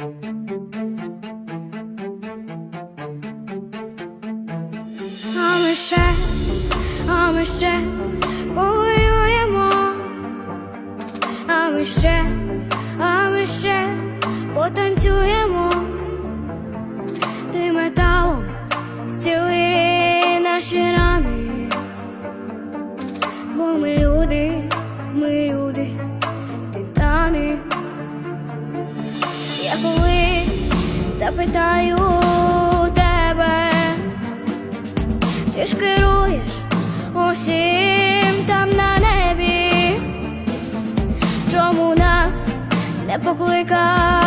А ми ще, а ми ще повоюємо, а ми ще, а ми ще потанцюємо, ти металом зціли наші рани, бо ми запитаю тебе. Ти ж керуєш усім там на небі. Чому нас не покликав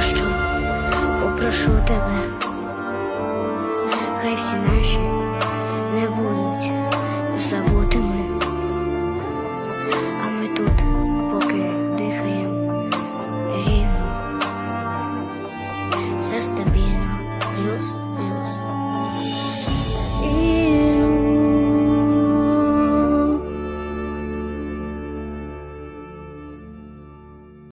прощу, попрошу тебе, хай всі на.